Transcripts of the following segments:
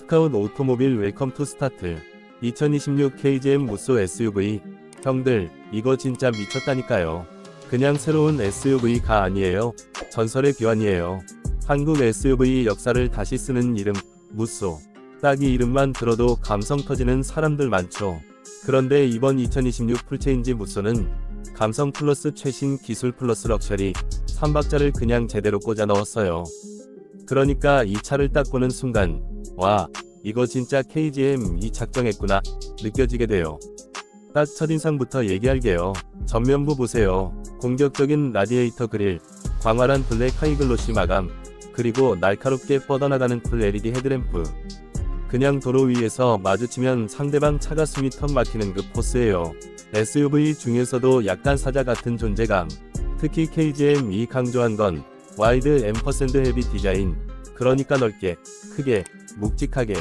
스카웃 오토모빌 웰컴 투 스타트 2026 KGM 무쏘 SUV 형들 이거 진짜 미쳤다니까요. 그냥 새로운 SUV가 아니에요. 전설의 귀환이에요. 한국 SUV 역사를 다시 쓰는 이름 무쏘 딱 이 이름만 들어도 감성 터지는 사람들 많죠. 그런데 이번 2026 풀체인지 무쏘는 감성 플러스 최신 기술 플러스 럭셔리 3박자를 그냥 제대로 꽂아 넣었어요. 그러니까 이 차를 딱 보는 순간 와 이거 진짜 KGM 이 작정했구나 느껴지게 돼요. 딱 첫인상부터 얘기할게요. 전면부 보세요. 공격적인 라디에이터 그릴, 광활한 블랙 하이글로시 마감, 그리고 날카롭게 뻗어나가는 풀 LED 헤드램프. 그냥 도로 위에서 마주치면 상대방 차가 숨이 턱 막히는 그 포스예요. SUV 중에서도 약간 사자 같은 존재감. 특히 KGM 이 강조한 건 와이드 앰퍼샌드 헤비 디자인. 그러니까 넓게, 크게, 묵직하게.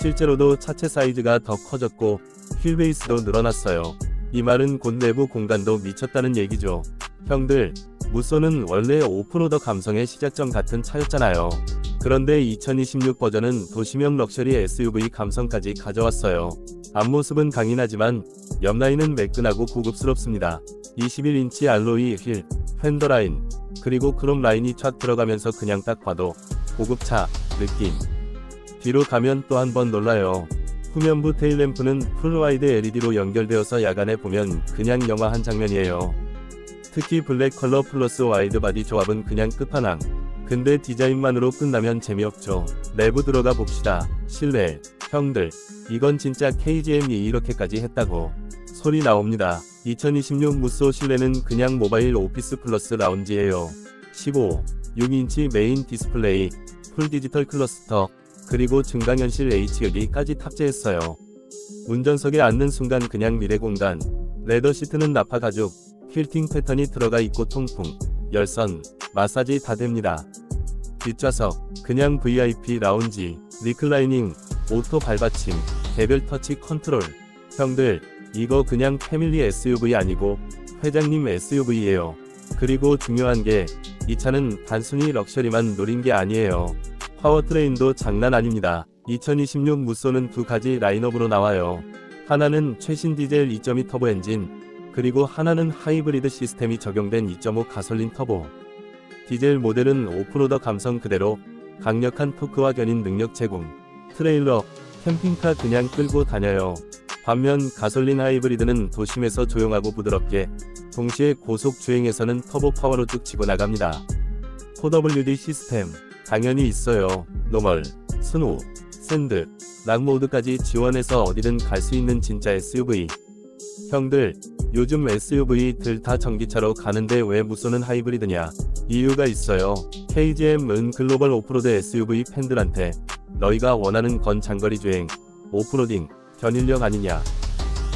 실제로도 차체 사이즈가 더 커졌고 휠 베이스도 늘어났어요. 이 말은 곧 내부 공간도 미쳤다는 얘기죠. 형들, 무쏘는 원래 오프로더 감성의 시작점 같은 차였잖아요. 그런데 2026 버전은 도시명 럭셔리 SUV 감성까지 가져왔어요. 앞모습은 강인하지만 옆라인은 매끈하고 고급스럽습니다. 21인치 알로이 휠, 팬더 라인, 그리고 크롬 라인이 촥 들어가면서 그냥 딱 봐도 고급차 느낌. 뒤로 가면 또 한 번 놀라요. 후면부 테일램프는 풀와이드 LED로 연결되어서 야간에 보면 그냥 영화 한 장면이에요. 특히 블랙 컬러 플러스 와이드 바디 조합은 그냥 끝판왕. 근데 디자인만으로 끝나면 재미없죠. 내부 들어가 봅시다. 실내, 형들, 이건 진짜 KGM이 이렇게까지 했다고. 소리 나옵니다. 2026 무쏘 실내는 그냥 모바일 오피스 플러스 라운지예요. 15, 6인치 메인 디스플레이, 풀 디지털 클러스터, 그리고 증강현실 HUD까지 탑재했어요. 운전석에 앉는 순간 그냥 미래 공간. 레더 시트는 나파 가죽, 퀼팅 패턴이 들어가 있고 통풍, 열선, 마사지 다 됩니다. 뒷좌석, 그냥 VIP 라운지, 리클라이닝, 오토 발받침, 개별 터치 컨트롤. 형들, 이거 그냥 패밀리 SUV 아니고 회장님 SUV예요. 그리고 중요한 게 이 차는 단순히 럭셔리만 노린 게 아니에요. 파워트레인도 장난 아닙니다. 2026 무쏘는 두 가지 라인업으로 나와요. 하나는 최신 디젤 2.2 터보 엔진, 그리고 하나는 하이브리드 시스템이 적용된 2.5 가솔린 터보. 디젤 모델은 오프로더 감성 그대로 강력한 토크와 견인 능력 제공. 트레일러, 캠핑카 그냥 끌고 다녀요. 반면 가솔린 하이브리드는 도심에서 조용하고 부드럽게, 동시에 고속 주행에서는 터보 파워로 쭉 치고 나갑니다. 4WD 시스템, 당연히 있어요. 노멀, 스노우, 샌드, 락 모드까지 지원해서 어디든 갈 수 있는 진짜 SUV. 형들, 요즘 SUV들 다 전기차로 가는데 왜 무쏘는 하이브리드냐? 이유가 있어요. KGM은 글로벌 오프로드 SUV 팬들한테 너희가 원하는 건 장거리 주행, 오프로딩, 견인력 아니냐?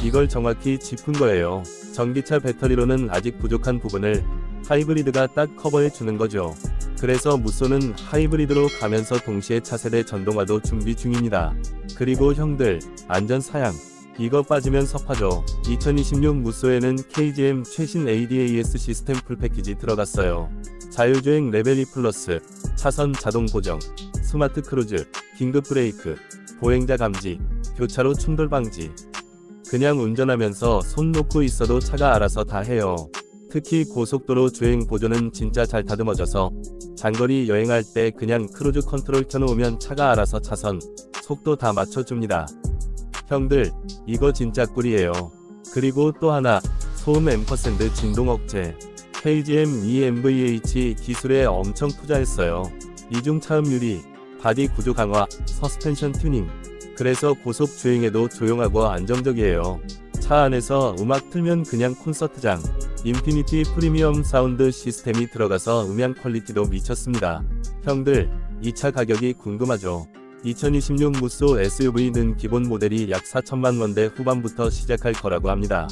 이걸 정확히 짚은 거예요. 전기차 배터리로는 아직 부족한 부분을 하이브리드가 딱 커버해 주는 거죠. 그래서 무쏘는 하이브리드로 가면서 동시에 차세대 전동화도 준비 중입니다. 그리고 형들, 안전 사양. 이거 빠지면 섭하죠. 2026 무쏘에는 KGM 최신 ADAS 시스템 풀 패키지 들어갔어요. 자율주행 레벨 2 플러스, 차선 자동 고정, 스마트 크루즈, 긴급 브레이크, 보행자 감지, 교차로 충돌 방지. 그냥 운전하면서 손 놓고 있어도 차가 알아서 다 해요. 특히 고속도로 주행 보조는 진짜 잘 다듬어져서 장거리 여행할 때 그냥 크루즈 컨트롤 켜놓으면 차가 알아서 차선, 속도 다 맞춰줍니다. 형들, 이거 진짜 꿀이에요. 그리고 또 하나, 소음 앰퍼샌드 진동 억제. KGM EMVH 기술에 엄청 투자했어요. 이중 차음 유리, 바디 구조 강화, 서스펜션 튜닝. 그래서 고속 주행에도 조용하고 안정적이에요. 차 안에서 음악 틀면 그냥 콘서트장. 인피니티 프리미엄 사운드 시스템이 들어가서 음향 퀄리티도 미쳤습니다. 형들, 이 차 가격이 궁금하죠? 2026 무쏘 SUV는 기본 모델이 약 4천만 원대 후반부터 시작할 거라고 합니다.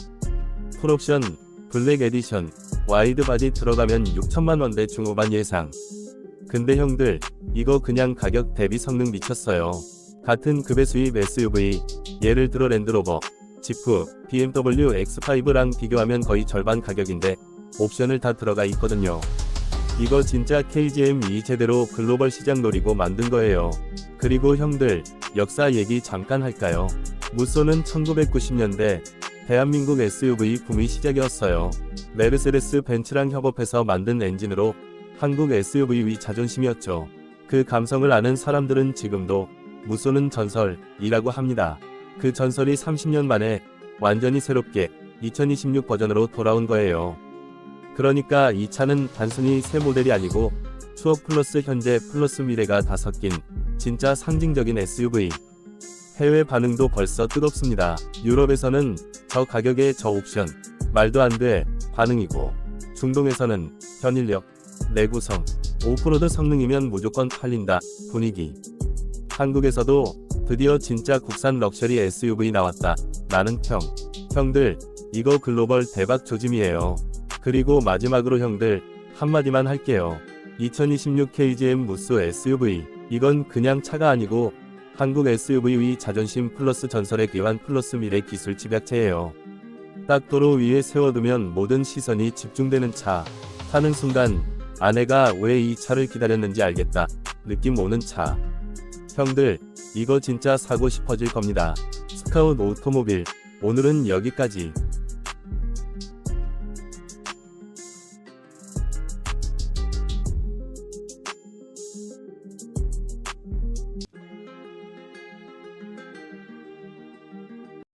풀옵션, 블랙 에디션, 와이드 바디 들어가면 6천만 원대 중후반 예상. 근데 형들, 이거 그냥 가격 대비 성능 미쳤어요. 같은 급의 수입 SUV, 예를 들어 랜드로버, 지프, BMW X5랑 비교하면 거의 절반 가격인데 옵션을 다 들어가 있거든요. 이거 진짜 KGM이 제대로 글로벌 시장 노리고 만든 거예요. 그리고 형들, 역사 얘기 잠깐 할까요? 무쏘는 1990년대 대한민국 SUV 붐이 시작이었어요. 메르세데스 벤츠랑 협업해서 만든 엔진으로 한국 SUV 위 자존심이었죠. 그 감성을 아는 사람들은 지금도 무쏘는 전설이라고 합니다. 그 전설이 30년 만에 완전히 새롭게 2026 버전으로 돌아온 거예요. 그러니까 이 차는 단순히 새 모델이 아니고 추억 플러스 현재 플러스 미래가 다 섞인 진짜 상징적인 SUV. 해외 반응도 벌써 뜨겁습니다. 유럽에서는 저 가격에 저 옵션 말도 안 돼 반응이고 중동에서는 편일력, 내구성, 오프로드 성능이면 무조건 팔린다 분위기. 한국에서도 드디어 진짜 국산 럭셔리 SUV 나왔다. 나는 평. 형들, 이거 글로벌 대박 조짐이에요. 그리고 마지막으로 형들, 한마디만 할게요. 2026 KGM 무쏘 SUV. 이건 그냥 차가 아니고 한국 SUV 위 자존심 플러스 전설의 기환 플러스 미래 기술 집약체예요. 딱 도로 위에 세워두면 모든 시선이 집중되는 차. 타는 순간 아내가 왜 이 차를 기다렸는지 알겠다. 느낌 오는 차. 형들, 이거 진짜 사고 싶어질 겁니다. 스카웃 오토모빌. 오늘은 여기까지.